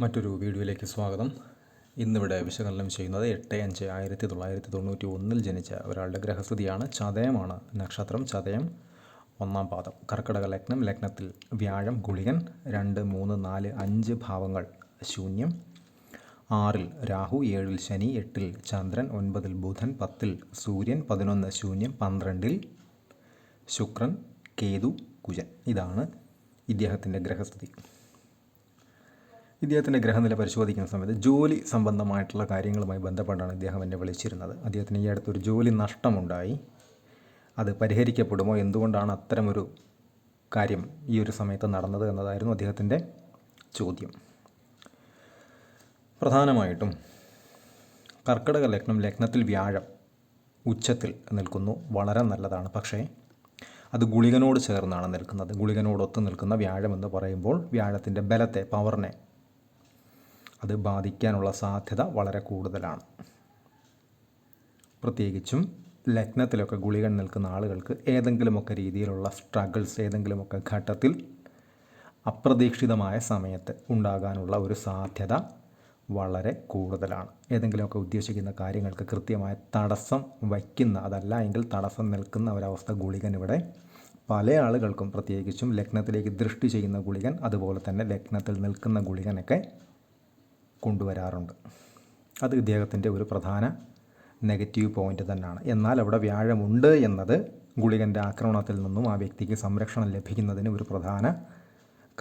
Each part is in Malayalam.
മറ്റൊരു വീഡിയോയിലേക്ക് സ്വാഗതം. ഇന്നിവിടെ വിശകലനം ചെയ്യുന്നത് എട്ട് അഞ്ച് ആയിരത്തി തൊള്ളായിരത്തി തൊണ്ണൂറ്റി ഒന്നിൽ ജനിച്ച ഒരാളുടെ ഗ്രഹസ്ഥിതിയാണ്. ചതയമാണ് നക്ഷത്രം. ചതയം ഒന്നാം പാദം. കർക്കിടക ലഗ്നം ലഗ്നത്തിൽ വ്യാഴം ഗുളികൻ. രണ്ട് മൂന്ന് നാല് അഞ്ച് ഭാവങ്ങൾ. ശൂന്യം. ആറിൽ രാഹു ഏഴിൽ ശനി എട്ടിൽ ചന്ദ്രൻ ഒൻപതിൽ ബുധൻ പത്തിൽ സൂര്യൻ പതിനൊന്ന് ശൂന്യം പന്ത്രണ്ടിൽ ശുക്രൻ കേതു കുജൻ. ഇതാണ് ഇദ്ദേഹത്തിന്റെ ഗ്രഹസ്ഥിതി. ഇദ്ദേഹത്തിന്റെ ഗ്രഹനില പരിശോധിക്കുന്ന സമയത്ത് ജോലി സംബന്ധമായിട്ടുള്ള കാര്യങ്ങളുമായി ബന്ധപ്പെട്ടാണ് ഇദ്ദേഹം എന്നെ വിളിച്ചിരുന്നത്. അദ്ദേഹത്തിന് ഈ അടുത്തൊരു ജോലി നഷ്ടമുണ്ടായി. അത് പരിഹരിക്കപ്പെടുമോ? എന്തുകൊണ്ടാണ് അത്തരമൊരു കാര്യം ഈ ഒരു സമയത്ത് നടന്നത് എന്നതായിരുന്നു അദ്ദേഹത്തിന്റെ ചോദ്യം. പ്രധാനമായിട്ടും കർക്കിടക ലഗ്നം ലഗ്നത്തിൽ വ്യാഴം ഉച്ചത്തിൽ നിൽക്കുന്നു. വളരെ നല്ലതാണ്. പക്ഷേ അത് ഗുളികനോട് ചേർന്നാണ് നിൽക്കുന്നത്. ഗുളികനോടൊത്ത് നിൽക്കുന്ന വ്യാഴം എന്ന് പറയുമ്പോൾ വ്യാഴത്തിന്റെ ബലത്തെ പവറിനെ അത് ബാധിക്കാനുള്ള സാധ്യത വളരെ കൂടുതലാണ്. പ്രത്യേകിച്ചും ലഗ്നത്തിലൊക്കെ ഗുളികൻ നിൽക്കുന്ന ആളുകൾക്ക് ഏതെങ്കിലുമൊക്കെ രീതിയിലുള്ള സ്ട്രഗിൾസ് ഏതെങ്കിലുമൊക്കെ ഘട്ടത്തിൽ അപ്രതീക്ഷിതമായ സമയത്ത് ഉണ്ടാകാനുള്ള ഒരു സാധ്യത വളരെ കൂടുതലാണ്. ഏതെങ്കിലുമൊക്കെ ഉദ്ദേശിക്കുന്ന കാര്യങ്ങൾക്ക് കൃത്യമായ തടസ്സം വയ്ക്കുന്ന അതല്ല എങ്കിൽ തടസ്സം നിൽക്കുന്ന ഒരവസ്ഥ ഗുളികൻ ഇവിടെ പല ആളുകൾക്കും പ്രത്യേകിച്ചും ലഗ്നത്തിലേക്ക് ദൃഷ്ടി ചെയ്യുന്ന ഗുളികൻ അതുപോലെ തന്നെ ലഗ്നത്തിൽ നിൽക്കുന്ന ഗുളികനൊക്കെ കൊണ്ടുവരാറുണ്ട്. അത് ഇദ്ദേഹത്തിന്റെ ഒരു പ്രധാന നെഗറ്റീവ് പോയിന്റ് തന്നെയാണ്. എന്നാൽ അവിടെ വ്യാഴമുണ്ട് എന്നത് ഗുളികന്റെ ആക്രമണത്തിൽ നിന്നും ആ വ്യക്തിക്ക് സംരക്ഷണം ലഭിക്കുന്നതിന് ഒരു പ്രധാന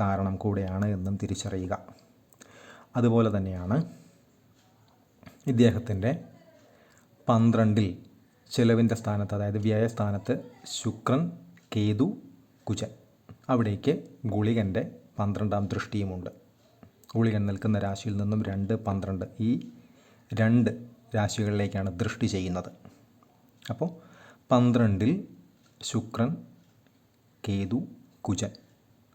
കാരണം കൂടെയാണ് എന്നും തിരിച്ചറിയുക. അതുപോലെ തന്നെയാണ് ഇദ്ദേഹത്തിന്റെ പന്ത്രണ്ടിൽ ചെലവിന്റെ സ്ഥാനത്ത് അതായത് വ്യയസ്ഥാനത്ത് ശുക്രൻ കേതു കുജൻ. അവിടേക്ക് ഗുളികന്റെ പന്ത്രണ്ടാം ദൃഷ്ടിയുമുണ്ട്. ഗുളികൻ നിൽക്കുന്ന രാശിയിൽ നിന്നും രണ്ട് പന്ത്രണ്ട് ഈ രണ്ട് രാശികളിലേക്കാണ് ദൃഷ്ടി ചെയ്യുന്നത്. അപ്പോൾ പന്ത്രണ്ടിൽ ശുക്രൻ കേതു കുജൻ.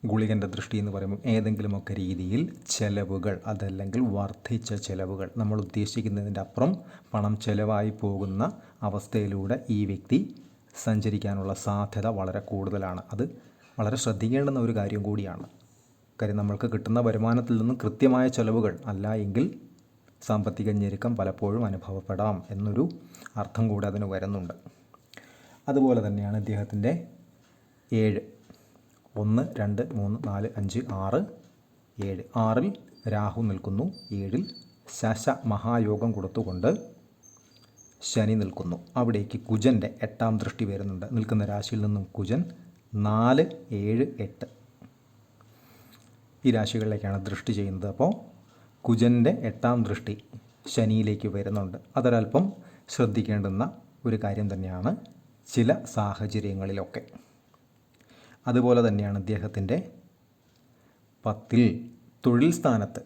ഗുളികന്റെ ദൃഷ്ടി എന്ന് പറയുമ്പോൾ ഏതെങ്കിലുമൊക്കെ രീതിയിൽ ചെലവുകൾ അതല്ലെങ്കിൽ വർദ്ധിച്ച ചെലവുകൾ. നമ്മൾ ഉദ്ദേശിക്കുന്നതിന്റെ അപ്പുറം പണം ചെലവായി പോകുന്ന അവസ്ഥയിലൂടെ ഈ വ്യക്തി സഞ്ചരിക്കാനുള്ള സാധ്യത വളരെ കൂടുതലാണ്. അത് വളരെ ശ്രദ്ധിക്കേണ്ടുന്ന ഒരു കാര്യം കൂടിയാണ്. കാര്യം നമ്മൾക്ക് കിട്ടുന്ന വരുമാനത്തിൽ നിന്നും കൃത്യമായ ചെലവുകൾ അല്ല എങ്കിൽ സാമ്പത്തിക ഞെരുക്കം പലപ്പോഴും അനുഭവപ്പെടാം എന്നൊരു അർത്ഥം കൂടെ അതിന് വരുന്നുണ്ട്. അതുപോലെ തന്നെയാണ് ഇദ്ദേഹത്തിന്റെ ഏഴ്. ഒന്ന് രണ്ട് മൂന്ന് നാല് അഞ്ച് ആറ് ഏഴ്. ആറിൽ രാഹു നിൽക്കുന്നു ഏഴിൽ ശശ മഹായോഗം കൊടുത്തുകൊണ്ട് ശനി നിൽക്കുന്നു. അവിടേക്ക് കുജന്റെ എട്ടാം ദൃഷ്ടി വരുന്നുണ്ട്. നിൽക്കുന്ന രാശിയിൽ നിന്നും കുജൻ നാല് ഏഴ് എട്ട്. ഈ രാശികളിലേക്കാണ് ദൃഷ്ടി ചെയ്യുന്നത്. അപ്പോൾ കുജന്റെ എട്ടാം ദൃഷ്ടി ശനിയിലേക്ക് വരുന്നുണ്ട്. അതൊരല്പം ശ്രദ്ധിക്കേണ്ടുന്ന ഒരു കാര്യം തന്നെയാണ് ചില സാഹചര്യങ്ങളിലൊക്കെ. അതുപോലെ തന്നെയാണ് അദ്ദേഹത്തിന്റെ പത്തിൽ തൊഴിൽ സ്ഥാനത്ത്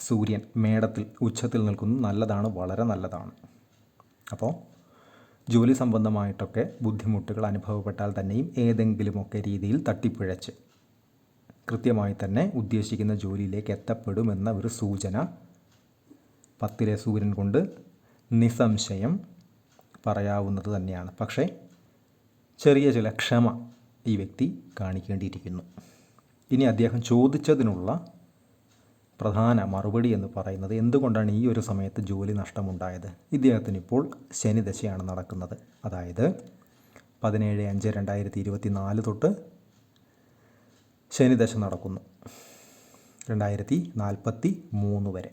സൂര്യൻ മേടത്തിൽ ഉച്ചത്തിൽ നിൽക്കുന്നു. നല്ലതാണ് വളരെ നല്ലതാണ്. അപ്പോൾ ജോലി സംബന്ധമായിട്ടൊക്കെ ബുദ്ധിമുട്ടുകൾ അനുഭവപ്പെട്ടാൽ തന്നെയും ഏതെങ്കിലുമൊക്കെ രീതിയിൽ തട്ടിപ്പിഴച്ച് കൃത്യമായി തന്നെ ഉദ്ദേശിക്കുന്ന ജോലിയിലേക്ക് എത്തപ്പെടുമെന്ന ഒരു സൂചന പത്തിലെ സൂര്യൻ കൊണ്ട് നിസംശയം പറയാവുന്നത് തന്നെയാണ്. പക്ഷേ ചെറിയ ചില ക്ഷമ ഈ വ്യക്തി കാണിക്കേണ്ടിയിരിക്കുന്നു. ഇനി അദ്ദേഹം ചോദിച്ചതിനുള്ള പ്രധാന മറുപടി എന്ന് പറയുന്നത് എന്തുകൊണ്ടാണ് ഈ ഒരു സമയത്ത് ജോലി നഷ്ടമുണ്ടായത്? ഇദ്ദേഹത്തിന് ഇപ്പോൾ ശനിദശയാണ് നടക്കുന്നത്. അതായത് പതിനേഴ് അഞ്ച് രണ്ടായിരത്തി ഇരുപത്തി നാല് തൊട്ട് ശനിദശ നടക്കുന്നു. രണ്ടായിരത്തി നാൽപ്പത്തി മൂന്ന് വരെ.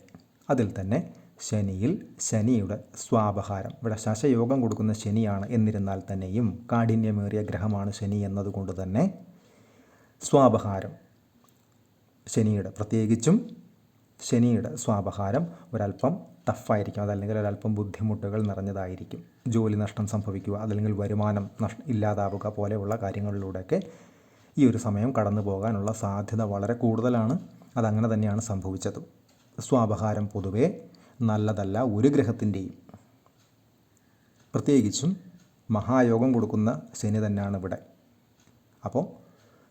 അതിൽ തന്നെ ശനിയിൽ ശനിയുടെ സ്വാപഹാരം. ഇവിടെ ശശയോഗം കൊടുക്കുന്ന ശനിയാണ്. എന്നിരുന്നാൽ തന്നെയും കാഠിന്യമേറിയ ഗ്രഹമാണ് ശനി എന്നതുകൊണ്ട് തന്നെ സ്വാപഹാരം. ശനിയുടെ പ്രത്യേകിച്ചും ശനിയുടെ സ്വാപഹാരം ഒരല്പം ടഫായിരിക്കും. അതല്ലെങ്കിൽ ഒരല്പം ബുദ്ധിമുട്ടുകൾ നിറഞ്ഞതായിരിക്കും. ജോലി നഷ്ടം സംഭവിക്കുക അതല്ലെങ്കിൽ വരുമാനം നഷ്ട ഇല്ലാതാവുക പോലെയുള്ള കാര്യങ്ങളിലൂടെയൊക്കെ ഈ ഒരു സമയം കടന്നു പോകാനുള്ള സാധ്യത വളരെ കൂടുതലാണ്. അതങ്ങനെ തന്നെയാണ് സംഭവിച്ചത്. സ്വാപഹാരം പൊതുവേ നല്ലതല്ല ഒരു ഗ്രഹത്തിന്റെയും. പ്രത്യേകിച്ചും മഹായോഗം കൊടുക്കുന്ന ശനി തന്നെയാണ് ഇവിടെ. അപ്പോൾ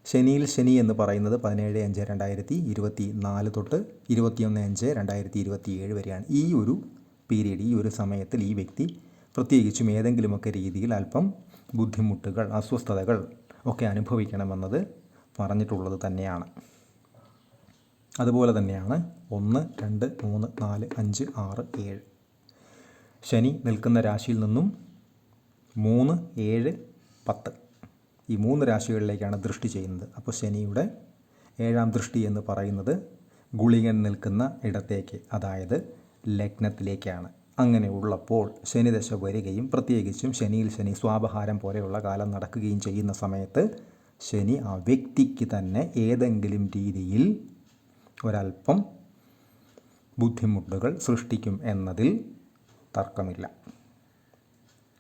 ശനിയിൽ ശനി എന്ന് പറയുന്നത് പതിനേഴ് അഞ്ച് രണ്ടായിരത്തി ഇരുപത്തി നാല് തൊട്ട് ഇരുപത്തിയൊന്ന് അഞ്ച് രണ്ടായിരത്തി ഇരുപത്തി ഏഴ് വരെയാണ്. ഈ ഒരു പീരീഡ് ഈ ഒരു സമയത്തിൽ ഈ വ്യക്തി പ്രത്യേകിച്ചും ഏതെങ്കിലുമൊക്കെ രീതിയിൽ അല്പം ബുദ്ധിമുട്ടുകൾ അസ്വസ്ഥതകൾ ഒക്കെ അനുഭവിക്കണമെന്നത് പറഞ്ഞിട്ടുള്ളത് തന്നെയാണ്. അതുപോലെ തന്നെയാണ് ഒന്ന് രണ്ട് മൂന്ന് നാല് അഞ്ച് ആറ് ഏഴ്. ശനി നിൽക്കുന്ന രാശിയിൽ നിന്നും മൂന്ന് ഏഴ് പത്ത്. ഈ മൂന്ന് രാശികളിലേക്കാണ് ദൃഷ്ടി ചെയ്യുന്നത്. അപ്പോൾ ശനിയുടെ ഏഴാം ദൃഷ്ടി എന്ന് പറയുന്നത് ഗുളികൻ നിൽക്കുന്ന ഇടത്തേക്ക് അതായത് ലഗ്നത്തിലേക്കാണ്. അങ്ങനെ ഉള്ളപ്പോൾ ശനിദശ വരികയും പ്രത്യേകിച്ചും ശനിയിൽ ശനി സ്വാപഹാരം പോലെയുള്ള കാലം നടക്കുകയും ചെയ്യുന്ന സമയത്ത് ശനി ആ വ്യക്തിക്ക് തന്നെ ഏതെങ്കിലും രീതിയിൽ ഒരല്പം ബുദ്ധിമുട്ടുകൾ സൃഷ്ടിക്കും എന്നതിൽ തർക്കമില്ല.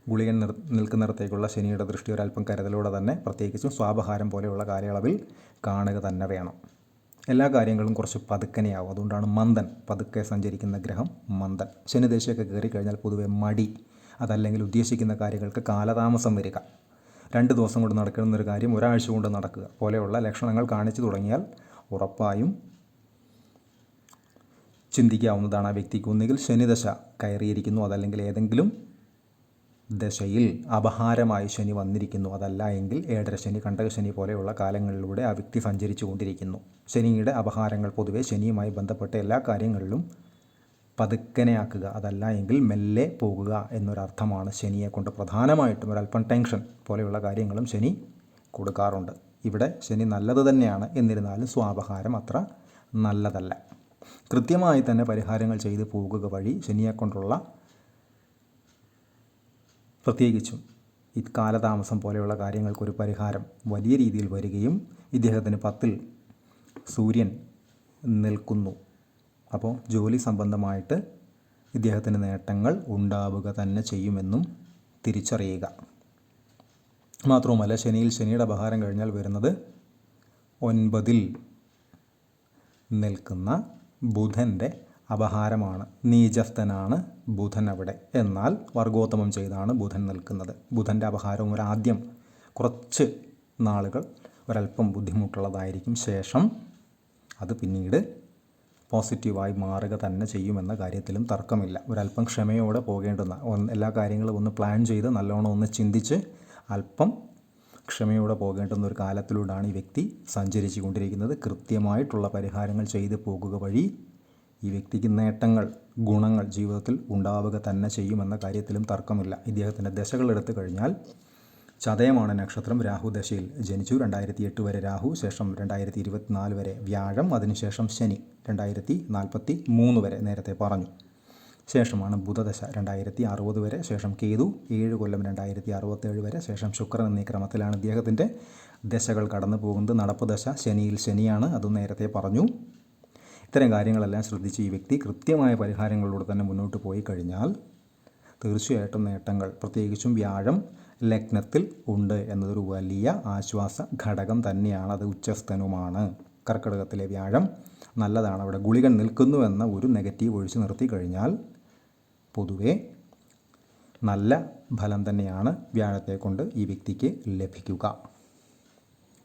ഗുളികൻ നിർ നിൽക്കുന്നിടത്തേക്കുള്ള ശനിയുടെ ദൃഷ്ടി ഒരല്പം കരുതലോടെ തന്നെ പ്രത്യേകിച്ചും സ്വാപഹാരം പോലെയുള്ള കാലയളവിൽ കാണുക തന്നെ വേണം. എല്ലാ കാര്യങ്ങളും കുറച്ച് പതുക്കനെയാവും. അതുകൊണ്ടാണ് മന്ദൻ പതുക്കെ സഞ്ചരിക്കുന്ന ഗ്രഹം മന്ദൻ. ശനിദേശമൊക്കെ കയറി കഴിഞ്ഞാൽ പൊതുവെ മടി. അതല്ലെങ്കിൽ ഉദ്ദേശിക്കുന്ന കാര്യങ്ങൾക്ക് കാലതാമസം വരിക. രണ്ട് ദിവസം കൊണ്ട് നടക്കുന്ന ഒരു കാര്യം ഒരാഴ്ച കൊണ്ട് നടക്കുക. പോലെയുള്ള ലക്ഷണങ്ങൾ കാണിച്ചു തുടങ്ങിയാൽ ഉറപ്പായും ചിന്തിക്കാവുന്നതാണ് ആ വ്യക്തിക്ക്. ഒന്നുകിൽ ശനിദശ കയറിയിരിക്കുന്നു അതല്ലെങ്കിൽ ഏതെങ്കിലും ദശയിൽ അപഹാരമായി ശനി വന്നിരിക്കുന്നു. അതല്ല എങ്കിൽ ഏഴര ശനി കണ്ടക പോലെയുള്ള കാലങ്ങളിലൂടെ ആ വ്യക്തി സഞ്ചരിച്ചു കൊണ്ടിരിക്കുന്നു ശനിയുടെ അപഹാരങ്ങൾ പൊതുവെ ശനിയുമായി ബന്ധപ്പെട്ട എല്ലാ കാര്യങ്ങളിലും പതുക്കനെയാക്കുക. അതല്ല എങ്കിൽ മെല്ലെ പോകുക എന്നൊരർത്ഥമാണ് ശനിയെ കൊണ്ട് പ്രധാനമായിട്ടും ഒരല്പം ടെൻഷൻ പോലെയുള്ള കാര്യങ്ങളും ശനി കൊടുക്കാറുണ്ട്. ഇവിടെ ശനി നല്ലത് തന്നെയാണ്. എന്നിരുന്നാലും സ്വാപഹാരം അത്ര നല്ലതല്ല. കൃത്യമായി തന്നെ പരിഹാരങ്ങൾ ചെയ്തു പോകുക വഴി ശനിയെക്കൊണ്ടുള്ള പ്രത്യേകിച്ചും ഈ കാലതാമസം പോലെയുള്ള കാര്യങ്ങൾക്കൊരു പരിഹാരം വലിയ രീതിയിൽ വരികയും ഇദ്ദേഹത്തിന് പത്തിൽ സൂര്യൻ നിൽക്കുന്നു. അപ്പോൾ ജോലി സംബന്ധമായിട്ട് ഇദ്ദേഹത്തിന് നേട്ടങ്ങൾ ഉണ്ടാവുക തന്നെ ചെയ്യുമെന്നും തിരിച്ചറിയുക. മാത്രവുമല്ല ശനിയിൽ ശനിയുടെ അപഹാരം കഴിഞ്ഞാൽ വരുന്നത് ഒൻപതിൽ നിൽക്കുന്ന ബുധന്റെ അപഹാരമാണ്. നീചസ്ഥനാണ് ബുധൻ അവിടെ. എന്നാൽ വർഗോത്തമം ചെയ്താണ് ബുധൻ നിൽക്കുന്നത്. ബുധന്റെ അപഹാരവും ഒരാദ്യം കുറച്ച് നാളുകൾ ഒരല്പം ബുദ്ധിമുട്ടുള്ളതായിരിക്കും ശേഷം അത് പിന്നീട് പോസിറ്റീവായി മാറുക തന്നെ ചെയ്യുമെന്ന കാര്യത്തിലും തർക്കമില്ല. ഒരല്പം ക്ഷമയോടെ പോകേണ്ടുന്ന എല്ലാ കാര്യങ്ങളും ഒന്ന് പ്ലാൻ ചെയ്ത് നല്ലോണം ഒന്ന് ചിന്തിച്ച് അല്പം ക്ഷമയോടെ പോകേണ്ടുന്ന ഒരു കാലത്തിലൂടെയാണ് ഈ വ്യക്തി സഞ്ചരിച്ചു കൊണ്ടിരിക്കുന്നത് കൃത്യമായിട്ടുള്ള പരിഹാരങ്ങൾ ചെയ്തു പോകുക വഴി ഈ വ്യക്തിക്ക് നേട്ടങ്ങൾ ഗുണങ്ങൾ ജീവിതത്തിൽ ഉണ്ടാവുക തന്നെ ചെയ്യുമെന്ന കാര്യത്തിലും തർക്കമില്ല. ഇദ്ദേഹത്തിന്റെ ദശകൾ എടുത്തു കഴിഞ്ഞാൽ ചതയമാണ് നക്ഷത്രം. രാഹു ദശയിൽ ജനിച്ചു. രണ്ടായിരത്തി എട്ട് വരെ രാഹു ശേഷം രണ്ടായിരത്തി ഇരുപത്തിനാല് വരെ വ്യാഴം അതിനുശേഷം ശനി രണ്ടായിരത്തി നാൽപ്പത്തി മൂന്ന് വരെ നേരത്തെ പറഞ്ഞു. ശേഷമാണ് ബുധദശ രണ്ടായിരത്തി അറുപത് വരെ ശേഷം കേതു ഏഴ് കൊല്ലം രണ്ടായിരത്തി അറുപത്തേഴ് വരെ ശേഷം ശുക്രൻ എന്നീ ക്രമത്തിലാണ് ഇദ്ദേഹത്തിന്റെ ദശകൾ കടന്നു പോകുന്നത് നടപ്പ് ദശ ശനിയിൽ ശനിയാണ് അതും നേരത്തെ പറഞ്ഞു. ഇത്തരം കാര്യങ്ങളെല്ലാം ശ്രദ്ധിച്ച് ഈ വ്യക്തി കൃത്യമായ പരിഹാരങ്ങളിലൂടെ തന്നെ മുന്നോട്ട് പോയി കഴിഞ്ഞാൽ തീർച്ചയായിട്ടും നേട്ടങ്ങൾ പ്രത്യേകിച്ചും വ്യാഴം ലഗ്നത്തിൽ ഉണ്ട് എന്നതൊരു വലിയ ആശ്വാസ ഘടകം തന്നെയാണ്. അത് ഉച്ചസ്ഥനുമാണ്. കർക്കിടകത്തിലെ വ്യാഴം നല്ലതാണ്. അവിടെ ഗുളികൻ നിൽക്കുന്നുവെന്ന ഒരു നെഗറ്റീവ് ഒഴിച്ചു നിർത്തി കഴിഞ്ഞാൽ പൊതുവേ നല്ല ഫലം തന്നെയാണ് വ്യാഴത്തെ കൊണ്ട് ഈ വ്യക്തിക്ക് ലഭിക്കുക.